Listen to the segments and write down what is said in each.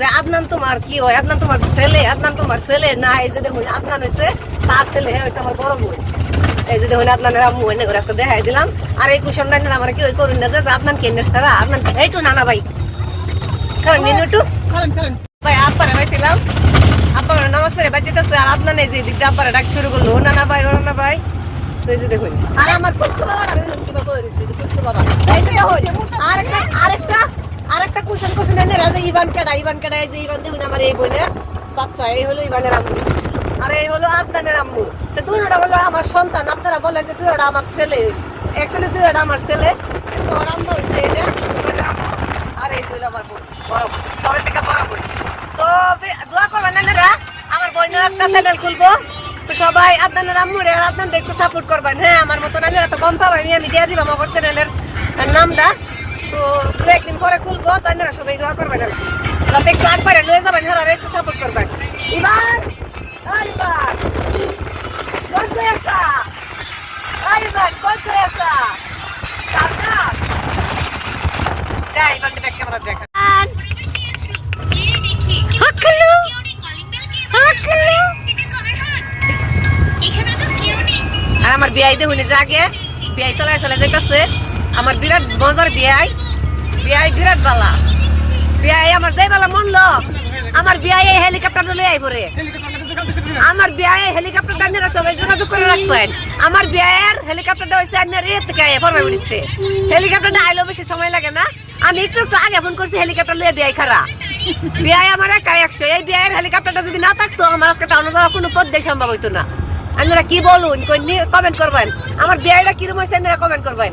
যে আদনান তোমার কি হয়? আদনান তোমার ছেলে আদনান তোমার ছেলে না এই যে দেখুন আদনান হয়েছে তার ছেলে হয়েছে আমার বড় বোন এই যে দেখুন আপনার আম্মু এনে করে আজকে দেখাই দিলাম। আর এই কুশন ডাইন আমার কি ওই করুন না যে আপনার কেন্দ্র ছাড়া আপনার এইটু নানা ভাই। কারণ মিনুটু ভাই আব্বারে পাইছিলাম। আব্বা নামাজ পড়ে বাচ্চা আর আপনার এই যে দিকটা আব্বারে ডাক শুরু করল। ও নানা ভাই ও নানা ভাই। তো এই যে দেখুন। আর আমার কুস্কু বাবা। এই যে দেখুন কেডা এই যে দেখুন আমার এই বোনের বাচ্চা, এই হলো ইভানের আম্মু। আর এই হলো আদনানের আম্মু। তো দুটোটা হলো আমার সন্তান। আপনারা বলেন যে ওটা আমার ছেলে। অ্যাকচুয়ালি ওটা আমার ছেলে। আম্মু হচ্ছে আর এই হলো আমার বোন। সবাই থেকে তো করবেন আমার বোনের খুলবো। তো সবাই একটু সাপোর্ট করবেন। হ্যাঁ আমার মতো নানেরা তো কম পাবেন। আমি দিয়ে দিব আমার চ্যানেলের নামটা। তো দু একদিন পরে খুলবো তাই না? সবাই দোয়া করবেন আর। যাতে একটু একবারে লয়ে যাবেন হ্যাঁ একটু সাপোর্ট করবেন। এবার এবার কত এসা এবার কত এসা দেখা আর আমার বিয়াই দেখুন যে আগে বিয়াই চালাই চালাই যাইতেছে। আমার বিরাট মজার বিয়াই বিয়াই বিরাট বালা। বিয়াই আমার যাই বালা মন লো আমার বিয়াই এই হেলিকপ্টার লই আই পরে আমার বিয়াই হেলিকপ্টারটা নিয়ে সবাই যোগাযোগ করে রাখবেন। আমার বিয়ের হেলিকপ্টারটা হইছে আপনার এর থেকে ফরমাইতে হেলিকপ্টারটা আইলো বেশি সময় লাগে না। আমি একটু একটু আগে ফোন করছি, হেলিকপ্টার লইয়া বিয়াই খারা। বিয়াই আমার একা একশো। এই বিয়ের হেলিকপ্টারটা যদি না থাকতো, আমার আজকে টাউনে যাওয়া কোনো পথ সম্ভব হইতো না। আপনারা কি বলুন কমেন্ট করবেন। আমার বিয়েটা কিরম হয়েছে আপনারা কমেন্ট করবেন।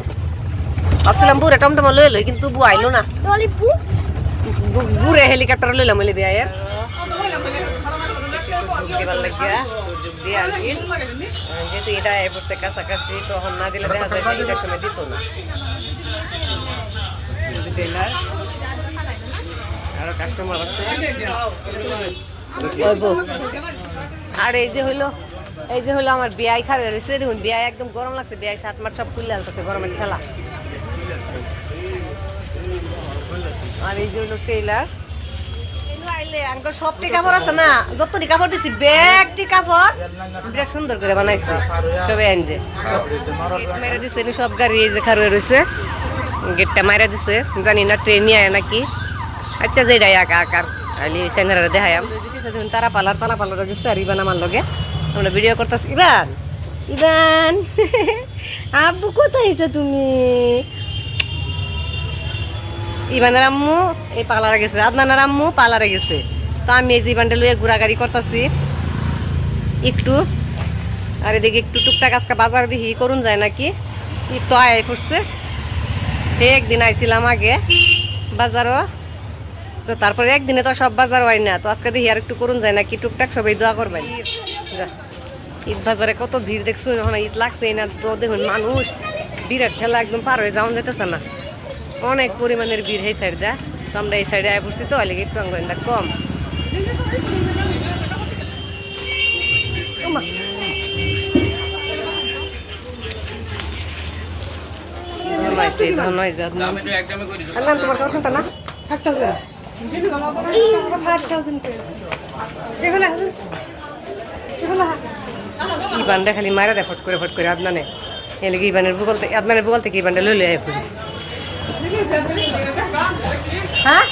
ভাবছিলাম বুড়া টমটমা লয়ে লই কিন্তু বু। আইলো না বুড়ে হেলিকপ্টার লইলাম বলে দিয়ে আনছিল যেহেতু এটা এ পড়ছে কাছাকাছি তখন না দিলে দেখা যায় যে সময় দিত না। আরও কাস্টমার আছে। আর এই যে হইল এই যে হলো আমার বিয়াই খাবে রয়েছে দেখুন বিয়াই একদম গরম লাগছে বিয়াই শার্ট মাঠ সব খুললে আলতেছে গরমের খেলা আর এই যে হলো টেইলার সব কাপড় আছে না? কাপড় দিছি কাপড় বিরাট সুন্দর করে বানাইছে আনছে। মেরে দিছে সব গাড়ি এই যে খারুয়ে রয়েছে গেটটা মারা দিছে জানি না ট্রেন আয় নাকি। আচ্ছা যে ডাই আঁকা আকার। আলি চ্যানেলে দেখায়াম দেখুন তারা পালার তারা পালার গেছে আর ইবান আমার লগে। আমরা ভিডিও করতেছি ইবান ইবান আব্বু কোথায় তুমি? ইবানের আম্মু এই পার্লারে গেছে, আদনানের আম্মু পার্লারে গেছে। তো আমি এই যে ইবানটা লুয়ে ঘোরাঘাড়ি করতেছি, একটু। আর এদিকে একটু টুকটাক আজকে বাজার দিহি করুন যায় নাকি? তো আয় পড়ছে। একদিন আইছিলাম আগে বাজারও। তো তারপরে একদিনে তো সব বাজার হয় না। তো আজকে দেখি আর একটু করুন যায় নাকি, টুকটাক সবাই দোয়া করবেন। ঈদ বাজারে কত ভিড় দেখছ, এখন ঈদ লাগছে না তো দেখুন মানুষ, বিরাট ঠেলা একদম পার হয়ে যাওয়া যেতেছে না। অনেক পরিমাণের ভিড় এই সাইডটা তো আমরা এই সাইডে আয় পড়ছি তো আলে একটু আঙ্গুলটা কম। ইবানটা খালি মারা দেয় ফট করে ফট করে আদনানে। এলে কি ইবানের বুগল থেকে আদনানের বুগল থেকে ইবানটা লইলে আয় ফুরি হ্যাঁ?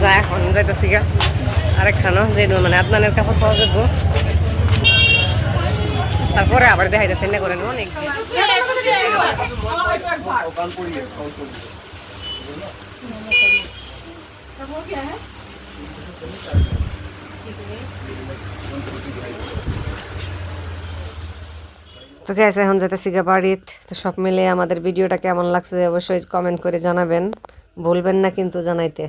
যা এখন যাইতেছি গা। আরেকখানো যে মানে আদনানের কাপড় পাওয়া যাব তারপরে আবার দেখা যাচ্ছে না করেন অনেক। তো গ্যাস এখন যেতেছি গা বাড়িত। তো সব মিলে আমাদের ভিডিওটা কেমন লাগছে অবশ্যই কমেন্ট করে জানাবেন। বলবেন না কিন্তু জানাইতে।